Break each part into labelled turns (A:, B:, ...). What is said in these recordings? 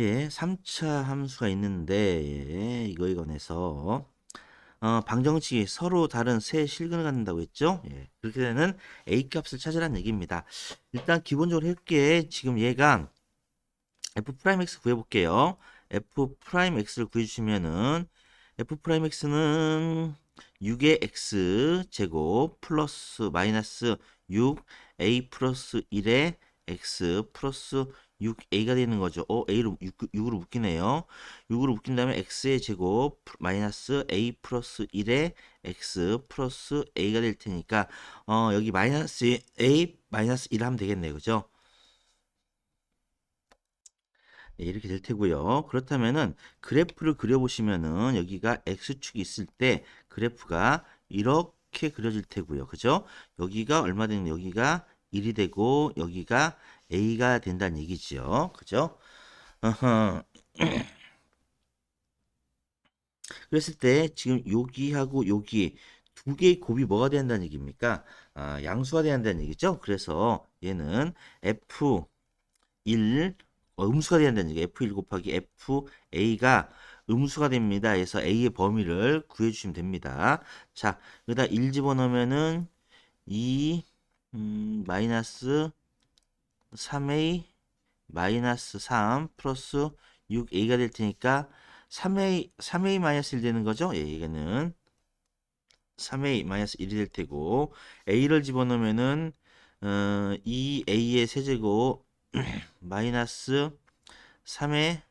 A: 예, 3차 함수가 있는데, 예, 이거 이건에서, 어, 방정식이 서로 다른 세 실근을 갖는다고 했죠? 예, 그렇게 되는 A 값을 찾으라는 얘기입니다. 일단 기본적으로 해볼게. 지금 얘가 F'X 구해볼게요. F'X를 구해주시면은, F'X는 6의 X 제곱 플러스 마이너스 6 A 플러스 1의 X 플러스 6a가 되는 거죠. 어, a로 6, 6으로 묶이네요. 6으로 묶인 다음에 x의 제곱 마이너스 a 플러스 1의 x 플러스 a가 될 테니까 어, 여기 마이너스 a 마이너스 1 하면 되겠네요. 그죠? 네, 이렇게 될 테고요. 그렇다면은 그래프를 그려보시면은 여기가 x축이 있을 때 그래프가 이렇게 그려질 테고요. 그죠? 여기가 얼마 되는 여기가 1이 되고 여기가 a가 된다는 얘기죠. 그죠? 그랬을 때 지금 여기하고 여기 두 개의 곱이 뭐가 된다는 얘기입니까? 아, 양수가 된다는 얘기죠. 그래서 얘는 f1 어, 음수가 된다는 얘기. f1 곱하기 fa가 음수가 됩니다. 그래서 a의 범위를 구해주시면 됩니다. 자, 여기다 1 집어넣으면은 2 음, 마이너스 3a 마이너스 3 플러스 6a가 될 테니까 3a 3a 마이너스 1 되는 거죠? 예, 이거는 3a 마이너스 1이 될 테고 a를 집어넣으면은 어, 2a의 세제곱 마이너스 3의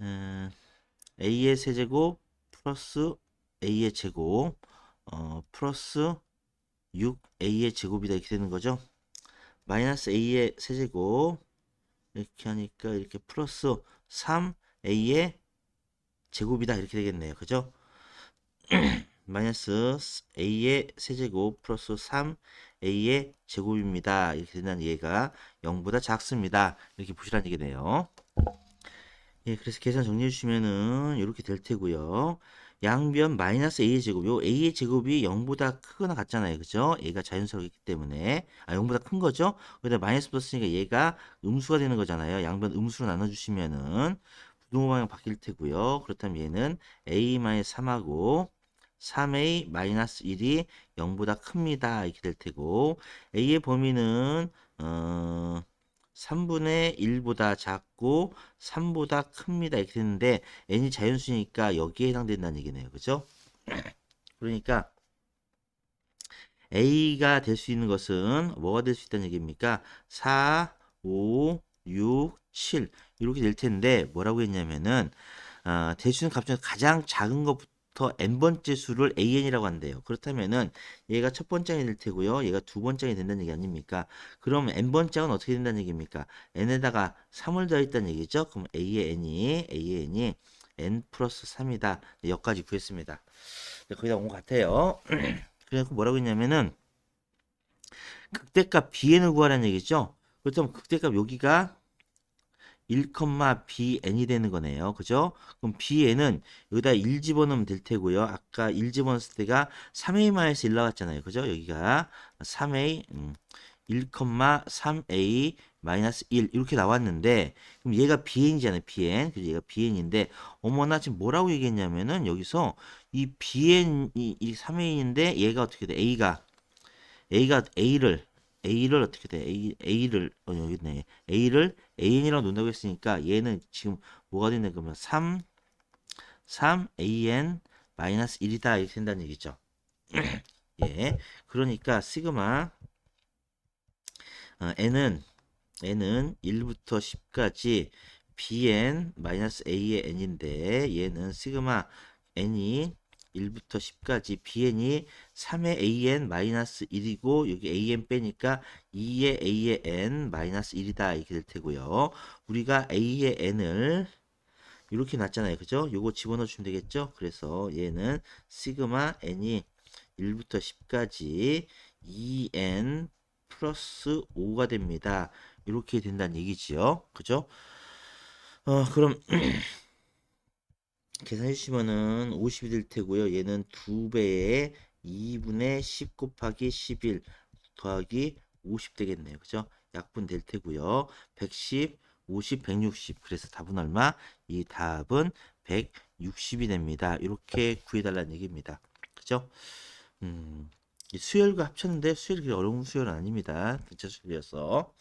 A: 어, a의 세제곱 플러스 a의 제곱 어, 플러스 6a의 제곱이다 이렇게 되는 거죠. 마이너스 a의 세제곱 이렇게 하니까 이렇게 플러스 3a의 제곱이다 이렇게 되겠네요. 그죠? 마이너스 a의 세제곱 플러스 3a의 제곱입니다. 이렇게 된다는 얘가 0보다 작습니다. 이렇게 보시라는 얘기네요. 예, 그래서 계산 정리해 주시면은 이렇게 될 테고요. 양변 마이너스 a의 제곱. 요 a의 제곱이 0보다 크거나 같잖아요. 그죠? a가 자연수이기 때문에. 아, 0보다 큰 거죠? 거기다 마이너스 붙었으니까 얘가 음수가 되는 거잖아요. 양변 음수로 나눠주시면은 부등호 방향 바뀔 테고요. 그렇다면 얘는 a 마이너스 3하고 3a 마이너스 1이 0보다 큽니다. 이렇게 될 테고 a의 범위는 어 3분의 1보다 작고 3보다 큽니다. 이렇게 됐는데 n이 자연수니까 여기에 해당된다는 얘기네요. 그죠? 그러니까 a가 될 수 있는 것은 뭐가 될 수 있다는 얘기입니까? 4, 5, 6, 7 이렇게 될 텐데 뭐라고 했냐면은 어, 대수는 값 중에 가장 작은 것부터 n번째 수를 an이라고 한대요. 그렇다면은 얘가 첫 번째가 될 테고요. 얘가 두 번째가 된다는 얘기 아닙니까? 그럼 n번째는 어떻게 된다는 얘기입니까? n에다가 3을 더했다는 얘기죠. 그럼 a의 n이 a의 n이 n 플러스 3이다. 여기까지 구했습니다. 네, 거의 다 온 것 같아요. 그래서 뭐라고 했냐면은 극대값 bn을 구하라는 얘기죠. 그렇다면 극대값 여기가 1,bn이 되는 거네요. 그죠? 그럼 bn은 여기다 1 집어넣으면 될 테고요. 아까 1 집어넣었을 때가 3a-1 나왔잖아요. 그죠? 여기가 3a 음, 1,3a 마이너스 1 이렇게 나왔는데 그럼 얘가 bn이잖아요. bn. 그래서 얘가 bn인데 어머나 지금 뭐라고 얘기했냐면은 여기서 이 bn이 이 3a인데 얘가 어떻게 돼? a가 a가 a를 a를 어떻게 돼? a a를 어 여기 있네. a를 an이라고 놓는다고 했으니까 얘는 지금 뭐가 되냐 그러면 3 3an 마이너스 1이다 이렇게 된다는 얘기죠. 예. 그러니까 시그마 어, n은 n은 1부터 10까지 bn 마이너스 a의 n인데 얘는 시그마 n이 1부터 10까지 bn이 3의 an 마이너스 1이고 여기 an 빼니까 2의 a의 n 마이너스 1이다 이렇게 될 테고요. 우리가 a의 n을 이렇게 놨잖아요. 그죠? 요거 집어넣어 주면 되겠죠? 그래서 얘는 시그마 n이 1부터 10까지 2n 플러스 5가 됩니다. 이렇게 된다는 얘기지요. 그죠? 어, 그럼 계산해 주시면은 50이 될 테고요. 얘는 2배의 2분의 10 곱하기 11 더하기 50 되겠네요. 그죠? 약분 될 테고요. 110, 50, 160. 그래서 답은 얼마? 이 답은 160이 됩니다. 이렇게 구해달라는 얘기입니다. 그죠? 음, 이 수열과 합쳤는데 수열이 어려운 수열은 아닙니다. 전체 수열이어서.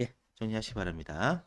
A: 예, 정리하시기 바랍니다.